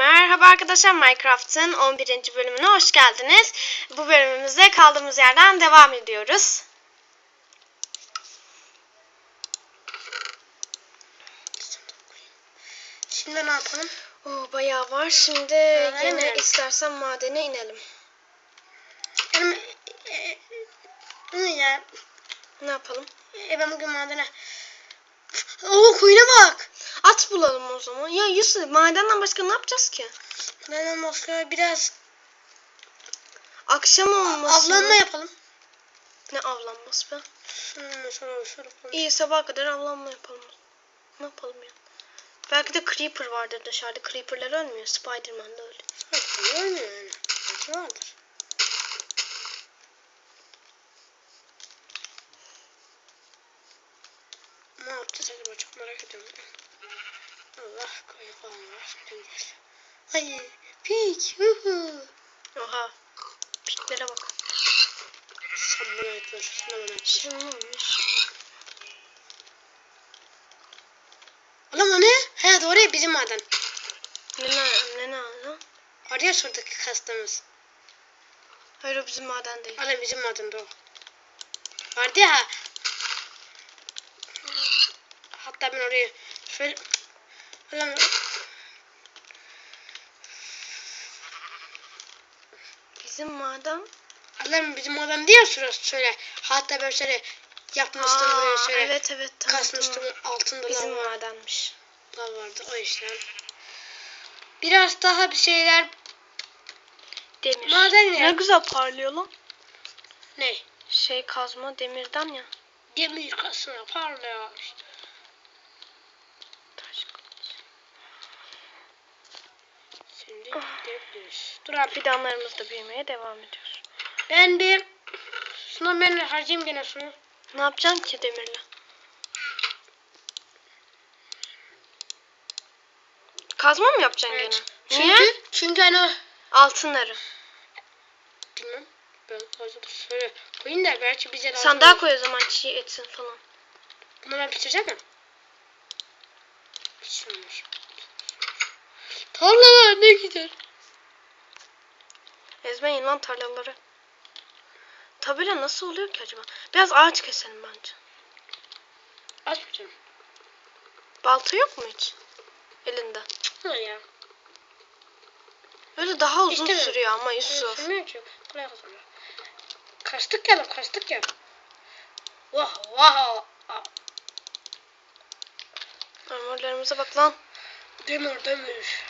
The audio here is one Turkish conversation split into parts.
Merhaba arkadaşlar Minecraft'ın 11. bölümüne hoş geldiniz. Bu bölümümüzde kaldığımız yerden devam ediyoruz. Şimdi ne yapalım? Oo, bayağı var. Şimdi Madene yine inelim. istersen madene inelim. Benim e, e, ne ya? Ne yapalım? E, ben bugün madene. Oo kuyuna bak. At bulalım o zaman. Ya Yusuf madenden başka ne yapacağız ki? Benden başka biraz Akşam olmasın. avlanma yapalım. Ne avlanması be? Hmm, şöyle şöyle koy. İyi sabah kadar avlanma yapalım. Ne yapalım ya? Belki de Creeper vardır dışarıda. Creeper'lar ölmüyor. Spider-Man de öyle. Ölmüyor yani. Belki vardır. Ne yapacağız acaba çok merak ediyorum. Allah koyu falan var. Gel. Ay pik. Huhu. Oha. Piklere bak. Sen bana et ver. Sen bana et. Şey. Ulan o ne? He doğru ya bizim maden. Ne ne ne ne? Var ya şuradaki kastamız. Hayır o bizim maden değil. Ulan bizim maden de o. Vardı ya. Hatta ben oraya şöyle... Ulan Bizim maden. Ulan bizim maden diye şurası şöyle. Hatta ben şöyle yapmıştım böyle Aa, şöyle. evet evet tamam, kasmıştım tamam. altında Bizim lav, madenmiş. lav vardı o işlem. Biraz daha bir şeyler Demir. Maden ne? Ne güzel parlıyor lan. ne? Şey kazma demirden ya. Demir kasına parlıyor işte. Taş kılıç. Şimdi Ah. gidebiliriz. Dur abi. Fidanlarımız da büyümeye devam ediyor. Ben bir ben harcayayım gene şunu. Ne yapacaksın ki demirle? Kazma mı yapacaksın Evet. gene? Niye? Çünkü, çünkü hani Altınları. bilmem. Ben fazla da şöyle koyayım da belki bize lazım. Sandığa koy o zaman çiğ etsin falan. Bunu ben pişireceğim mi? Pişirmiş. Tarlalar ne gider? Ezmeyin lan tarlaları. Tabela nasıl oluyor ki acaba? Biraz ağaç keselim bence. Açmayacağım. Balta yok mu hiç? Elinde. Ha ya. Öyle daha uzun İşte sürüyor ama Yusuf. Sürmüyor ki. Kazanıyor. Kaçtık ya lan kaçtık ya. Vah vah. Aa, Armorlarımıza bak lan. Demir demir.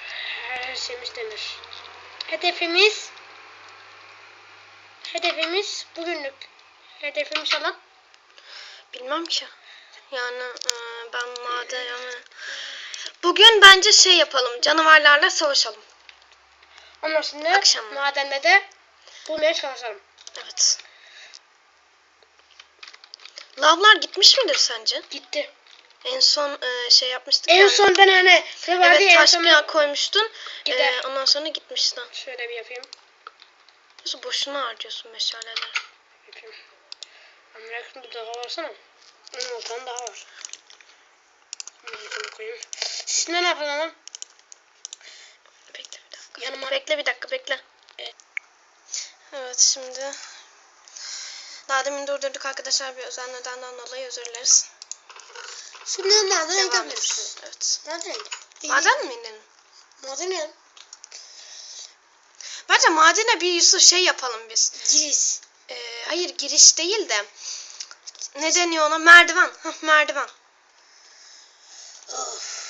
Her şeyimiz demir. Hedefimiz Hedefimiz bugünlük. Hedefimiz olan Bilmem ki. Yani e, ben maden yani... Bugün bence şey yapalım. Canavarlarla savaşalım. ondan sonra Akşam. madende de bulmaya çalışalım. Evet. Lavlar gitmiş midir sence? Gitti. En son e, şey yapmıştık En yani. son ben hani ne vardı Evet ya, en taş son bir koymuştun. Gider. E, ondan sonra gitmişti. Şöyle bir yapayım. Yusuf boşuna harcıyorsun meşaleleri. Yapayım. Amerika'da bir daha varsana. Onun ortadan daha var. Bunu koyayım. Şimdi ne yapalım? Bekle bir dakika. Yanıma Bekle bir dakika bekle. Evet. Evet şimdi daha demin durdurduk arkadaşlar bir özel nedenden dolayı özür dileriz. Şimdi nereden Devam gidebiliriz? ediyoruz. Evet. Nereden? Maden mi inelim? Maden ne? Bence madene bir Yusuf şey yapalım biz. Giriş. Ee, hayır giriş değil de ne deniyor ona? Merdiven. Hah, merdiven. Of.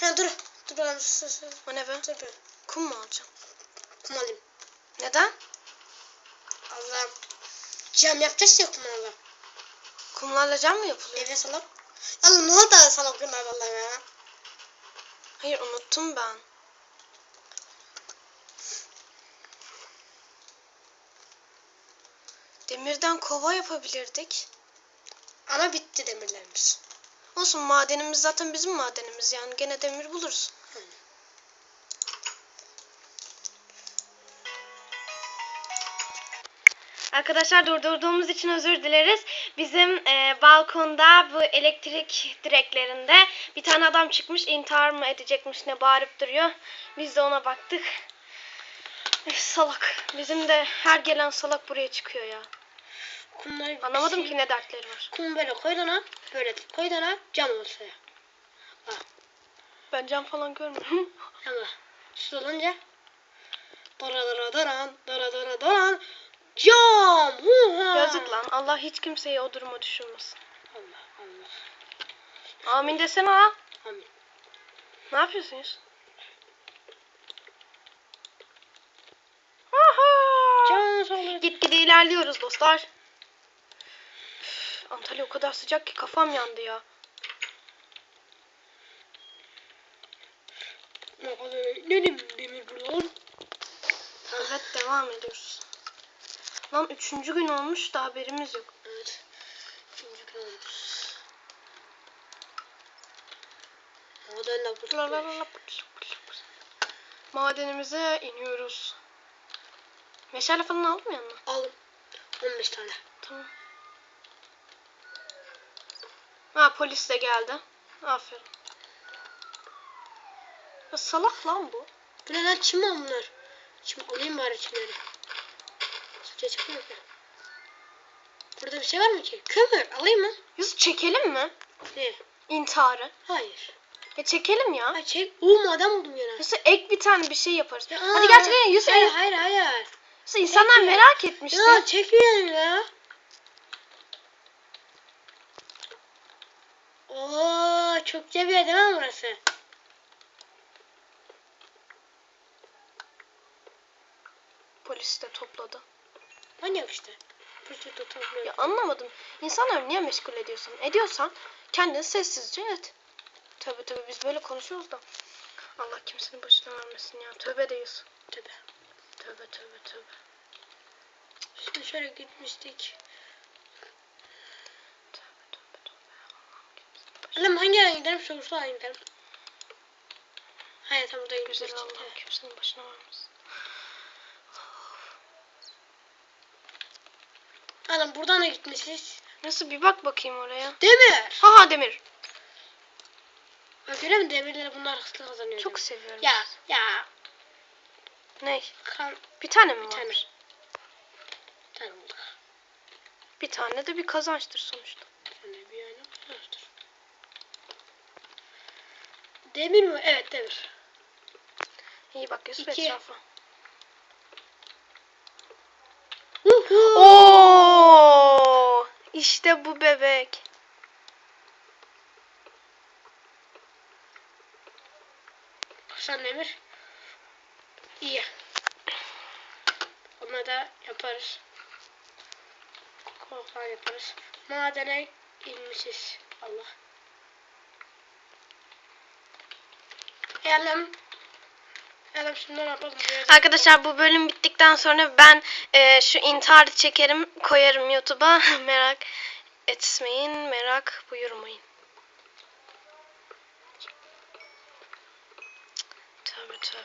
Ha dur. Dur dur. dur, dur. O ne be? Dur bir. Kum mu alacağım? Kum alayım. Neden? Allah'ım. Cam yapacağız ya kumlarla. Kumlarla cam mı yapılıyor? Eve salak. Allah ne oldu salak kumlar vallahi ya. Hayır unuttum ben. Demirden kova yapabilirdik. Ama bitti demirlerimiz. Olsun madenimiz zaten bizim madenimiz yani gene demir buluruz. Arkadaşlar durdurduğumuz için özür dileriz. Bizim e, balkonda bu elektrik direklerinde bir tane adam çıkmış intihar mı edecekmiş ne bağırıp duruyor. Biz de ona baktık. Üf, salak. Bizim de her gelen salak buraya çıkıyor ya. Kumları Anlamadım şey- ki ne dertleri var. Kum böyle koydana böyle koydana cam olsa ya. Ben cam falan görmüyorum. Ama su olunca dara dara daran dara dara daran cam. Yazık lan. Allah hiç kimseyi o duruma düşürmesin. Allah Allah. Amin desene ha. Amin. Ne yapıyorsunuz? Aha! Gitgide ilerliyoruz dostlar. Üf, Antalya o kadar sıcak ki kafam yandı ya. Ne kadar nedim demir bulan. Evet devam ediyoruz. Lan üçüncü gün olmuş da haberimiz yok. Evet. Üçüncü gün bu. La la. Madenimize iniyoruz. Meşale falan aldın mı yanına? Aldım. 15 tane. Tamam. Ha polis de geldi. Aferin. Ya salak lan bu. Bu ne lan çim bunlar? Çim alayım bari çimleri. Burada bir şey var mı ki? Kömür alayım mı? Yusuf çekelim mi? Ne? İntiharı. Hayır. Ya çekelim ya. Ay çek. Oo maden buldum yine. Yusuf ek bir tane bir şey yaparız. Ya, Hadi gerçekten Yusuf, Hayır hayır hayır. Yusuf insanlar Çekme. merak etmişti. Ya çekmeyelim ya. Oo çok güzel bir yer değil mi burası? Polis de topladı. Manyak işte. Polis tutamıyor. Ya anlamadım. İnsanları niye meşgul ediyorsun? Ediyorsan kendini sessizce et. Tabi tabi biz böyle konuşuyoruz da. Allah kimsenin başına vermesin ya. Tövbe de Yusuf. Tabii. Tövbe tövbe tövbe. Şimdi şöyle gitmiştik. Tövbe tövbe tövbe. Allah'ım kimsenin başına Annem hangi yere gidelim? Sorusu alayım gidelim. Hayır tam Güzel gitmiştik. Allah'ım kimsenin başına vermesin. Adam buradan da gitmişiz. Nasıl bir bak bakayım oraya. Demir. Haha demir. Bak görüyor musun demirleri bunlar hızlı kazanıyor. Çok diyor. seviyorum. Ya ya. Ne? Kan Bir tane mi bir tane. var? Bir tane bulduk. Bir tane de bir kazançtır sonuçta. Bir tane bir yana vardır. Demir mi? Evet demir. İyi bak Yusuf İki. etrafa. Oo! İşte bu bebek. Hasan demir. İyi. Onu da yaparız. Korkan yaparız. Madene inmişiz. Allah. Elim. Elim şimdi ne yapalım? Buraya- Arkadaşlar bu bölüm bittikten sonra ben e, şu intiharı çekerim koyarım YouTube'a. merak etmeyin, merak buyurmayın. Tövbe tövbe.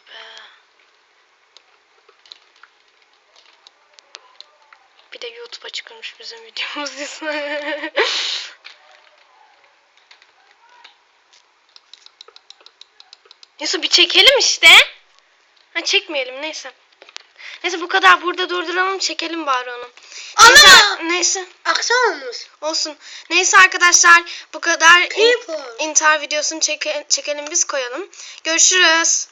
Bir de YouTube'a çıkmış bizim videomuz yüzünden. Yusuf bir çekelim işte. Ha çekmeyelim neyse. Neyse bu kadar burada durduralım çekelim bari onu. Neyse, Ana! neyse Aksan olmuş. olsun. Neyse arkadaşlar bu kadar in- People. intihar videosunu çeke- çekelim biz koyalım. Görüşürüz.